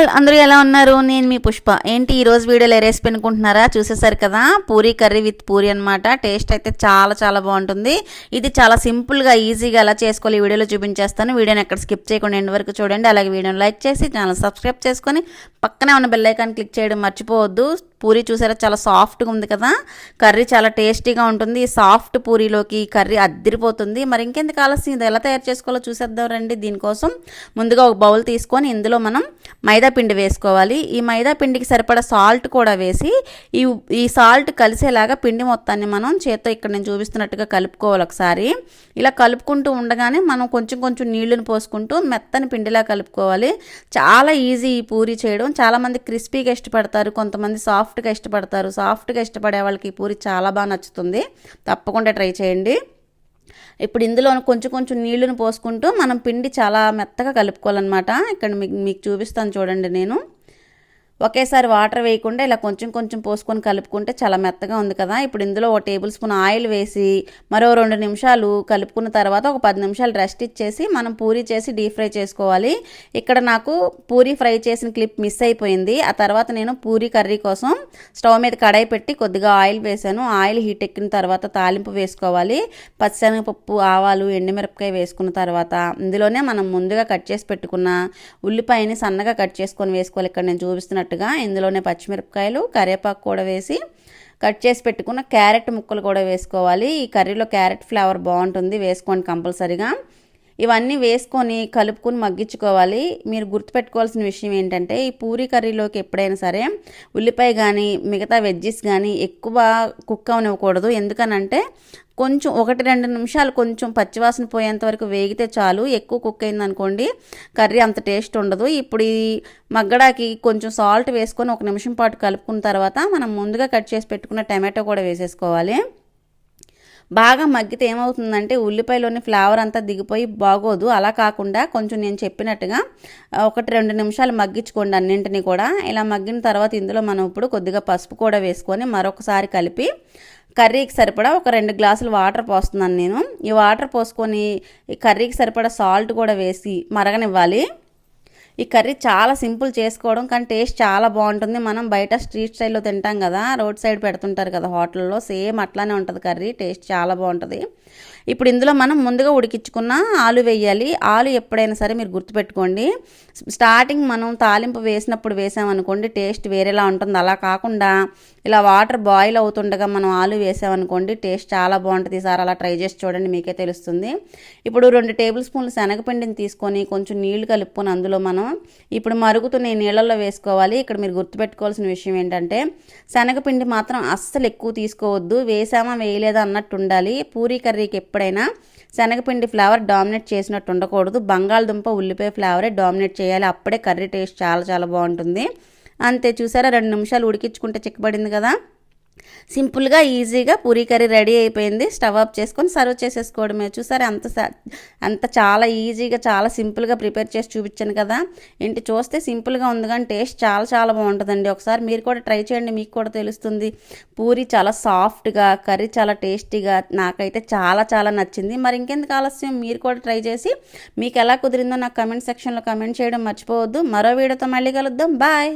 All అందరూ ఎలా ఉన్నారు? నేను మీ పుష్ప. ఏంటి ఈరోజు వీడియోలో ఏ రెసిపీ అనుకుంటున్నారా? చూసేసారు కదా? పూరీ కర్రీ విత్ పూరి అనమాట టేస్ట్ అయితే చాలా చాలా బాగుంటుంది. ఇది చాలా సింపుల్గా ఈజీగా ఎలా చేసుకోవాలి ఈ వీడియోలో చూపించేస్తాను. వీడియోని ఎక్కడ స్కిప్ చేయకుండా ఎండ్ వరకు చూడండి. అలాగే వీడియోని లైక్ చేసి ఛానల్ సబ్స్క్రైబ్ చేసుకొని పక్కనే ఉన్న బెల్ ఐకాన్ క్లిక్ చేయడం మర్చిపోవద్దు. పూరి చూసారా? చాలా సాఫ్ట్గా ఉంది కదా? కర్రీ చాలా టేస్టీగా ఉంటుంది. సాఫ్ట్ పూరీలోకి కర్రీ అద్దరిపోతుంది. మరి ఇంకెందుకు ఆలస్యం? ఇది ఎలా తయారు చేసుకోవాలో చూసేద్దాం రండి. దీనికోసం ముందుగా ఒక బౌల్ తీసుకొని ఇందులో మనం మైదా పిండి వేసుకోవాలి. ఈ మైదా పిండికి సరిపడా సాల్ట్ కూడా వేసి ఈ ఈ సాల్ట్ కలిసేలాగా పిండి మొత్తాన్ని మనం చేత్తో ఇక్కడ నేను చూపిస్తున్నట్టుగా కలుపుకోవాలి ఒకసారి. ఇలా కలుపుకుంటూ ఉండగానే మనం కొంచెం కొంచెం నీళ్ళను పోసుకుంటూ మెత్తని పిండిలా కలుపుకోవాలి. చాలా ఈజీ ఈ పూరి చేయడం. చాలామంది క్రిస్పీగా ఇష్టపడతారు. కొంతమంది సాఫ్ట్ సాఫ్ట్గా ఇష్టపడతారు. సాఫ్ట్గా ఇష్టపడే వాళ్ళకి ఈ పూరి చాలా బాగా నచ్చుతుంది. తప్పకుండా ట్రై చేయండి. ఇప్పుడు ఇందులో కొంచెం కొంచెం నీళ్ళను పోసుకుంటూ మనం పిండి చాలా మెత్తగా కలుపుకోవాలన్నమాట. ఇక్కడ మీకు మీకు చూపిస్తాను చూడండి నేను. ఒకేసారి వాటర్ వేయకుండా ఇలా కొంచెం కొంచెం పోసుకొని కలుపుకుంటే చాలా మెత్తగా ఉంది కదా. ఇప్పుడు ఇందులో ఒక టేబుల్ స్పూన్ ఆయిల్ వేసి మరో రెండు నిమిషాలు కలుపుకున్న తర్వాత ఒక పది నిమిషాలు రెస్ట్ ఇచ్చేసి మనం పూరి చేసి డీప్ ఫ్రై చేసుకోవాలి. ఇక్కడ నాకు పూరి ఫ్రై చేసిన క్లిప్ మిస్ అయిపోయింది. ఆ తర్వాత నేను పూరి కర్రీ కోసం స్టవ్ మీద కడాయి పెట్టి కొద్దిగా ఆయిల్ వేసాను. ఆయిల్ హీట్ ఎక్కిన తర్వాత తాలింపు వేసుకోవాలి. పచ్చిశనగపప్పు ఆవాలు ఎండుమిరపకాయ వేసుకున్న తర్వాత ఇందులోనే మనం ముందుగా కట్ చేసి పెట్టుకున్న ఉల్లిపాయని సన్నగా కట్ చేసుకొని వేసుకోవాలి. ఇక్కడ నేను చూపిస్తున్నట్టు చెప్పినట్టుగా ఇందులోనే పచ్చిమిరపకాయలు కరివేపాకు కూడా వేసి కట్ చేసి పెట్టుకున్న క్యారెట్ ముక్కలు కూడా వేసుకోవాలి. ఈ కర్రీలో క్యారెట్ ఫ్లేవర్ బాగుంటుంది వేసుకోండి కంపల్సరీగా. ఇవన్నీ వేసుకొని కలుపుకొని మగ్గించుకోవాలి. మీరు గుర్తుపెట్టుకోవాల్సిన విషయం ఏంటంటే ఈ పూరి కర్రీలోకి ఎప్పుడైనా సరే ఉల్లిపాయ కానీ మిగతా వెజ్జెస్ కానీ ఎక్కువ కుక్ అవనివ్వకూడదు. ఎందుకనంటే కొంచెం ఒకటి రెండు నిమిషాలు కొంచెం పచ్చివాసన పోయేంత వరకు వేగితే చాలు. ఎక్కువ కుక్ అయింది అనుకోండి కర్రీ అంత టేస్ట్ ఉండదు. ఇప్పుడు ఈ మగ్గడాకి కొంచెం సాల్ట్ వేసుకొని ఒక నిమిషం పాటు కలుపుకున్న తర్వాత మనం ముందుగా కట్ చేసి పెట్టుకున్న టమాటో కూడా వేసేసుకోవాలి. బాగా మగ్గితే ఏమవుతుందంటే ఉల్లిపాయలోని ఫ్లేవర్ అంతా దిగిపోయి బాగోదు. అలా కాకుండా కొంచెం నేను చెప్పినట్టుగా ఒకటి రెండు నిమిషాలు మగ్గించుకోండి అన్నింటినీ కూడా. ఇలా మగ్గిన తర్వాత ఇందులో మనం ఇప్పుడు కొద్దిగా పసుపు కూడా వేసుకొని మరొకసారి కలిపి కర్రీకి సరిపడా ఒక రెండు గ్లాసులు వాటర్ పోస్తున్నాను నేను. ఈ వాటర్ పోసుకొని ఈ కర్రీకి సరిపడా సాల్ట్ కూడా వేసి మరగనివ్వాలి. ఈ కర్రీ చాలా సింపుల్ చేసుకోవడం కానీ టేస్ట్ చాలా బాగుంటుంది. మనం బయట స్ట్రీట్ స్టైల్లో తింటాం కదా రోడ్ సైడ్ పెడుతుంటారు కదా హోటల్లో సేమ్ అట్లానే ఉంటుంది కర్రీ టేస్ట్ చాలా బాగుంటుంది. ఇప్పుడు ఇందులో మనం ముందుగా ఉడికించుకున్న ఆలు వేయాలి. ఆలు ఎప్పుడైనా సరే మీరు గుర్తుపెట్టుకోండి. స్టార్టింగ్ మనం తాలింపు వేసినప్పుడు వేసామనుకోండి టేస్ట్ వేరేలా ఉంటుంది. అలా కాకుండా ఇలా వాటర్ బాయిల్ అవుతుండగా మనం ఆలు వేసామనుకోండి టేస్ట్ చాలా బాగుంటుంది. ఈసారి అలా ట్రై చేసి చూడండి మీకే తెలుస్తుంది. ఇప్పుడు రెండు టేబుల్ స్పూన్లు శనగపిండిని తీసుకొని కొంచెం నీళ్ళు కలుపుకొని అందులో మనం ఇప్పుడు మరుగుతున్న నీళ్ళల్లో వేసుకోవాలి. ఇక్కడ మీరు గుర్తుపెట్టుకోవాల్సిన విషయం ఏంటంటే శనగపిండి మాత్రం అస్సలు ఎక్కువ తీసుకోవద్దు. వేసామా వేయలేదా అన్నట్టు ఉండాలి. పూరీ కర్రీకి ఎప్పుడైనా శనగపిండి ఫ్లేవర్ డామినేట్ చేసినట్టు ఉండకూడదు. బంగాళదుంప ఉల్లిపాయ ఫ్లేవరే డామినేట్ చేయాలి. అప్పుడే కర్రీ టేస్ట్ చాలా చాలా బాగుంటుంది. అంతే చూసారా? రెండు నిమిషాలు ఉడికించుకుంటే చిక్కబడింది కదా? సింపుల్గా ఈజీగా పూరీ కర్రీ రెడీ అయిపోయింది. స్టవ్ ఆఫ్ చేసుకొని సర్వ్ చేసేసుకోవడమే. చూసారా అంత అంత చాలా ఈజీగా చాలా సింపుల్గా ప్రిపేర్ చేసి చూపించాను కదా. ఏంటి చూస్తే సింపుల్గా ఉంది కానీ టేస్ట్ చాలా చాలా బాగుంటుందండి. ఒకసారి మీరు కూడా ట్రై చేయండి మీకు కూడా తెలుస్తుంది. పూరి చాలా సాఫ్ట్గా కర్రీ చాలా టేస్టీగా నాకైతే చాలా చాలా నచ్చింది. మరి ఇంకెందుకు ఆలస్యం? మీరు కూడా ట్రై చేసి మీకు ఎలా కుదిరిందో నాకు కమెంట్ సెక్షన్లో కమెంట్ చేయడం మర్చిపోవద్దు. మరో వీడియోతో మళ్ళీ కలుద్దాం. బాయ్!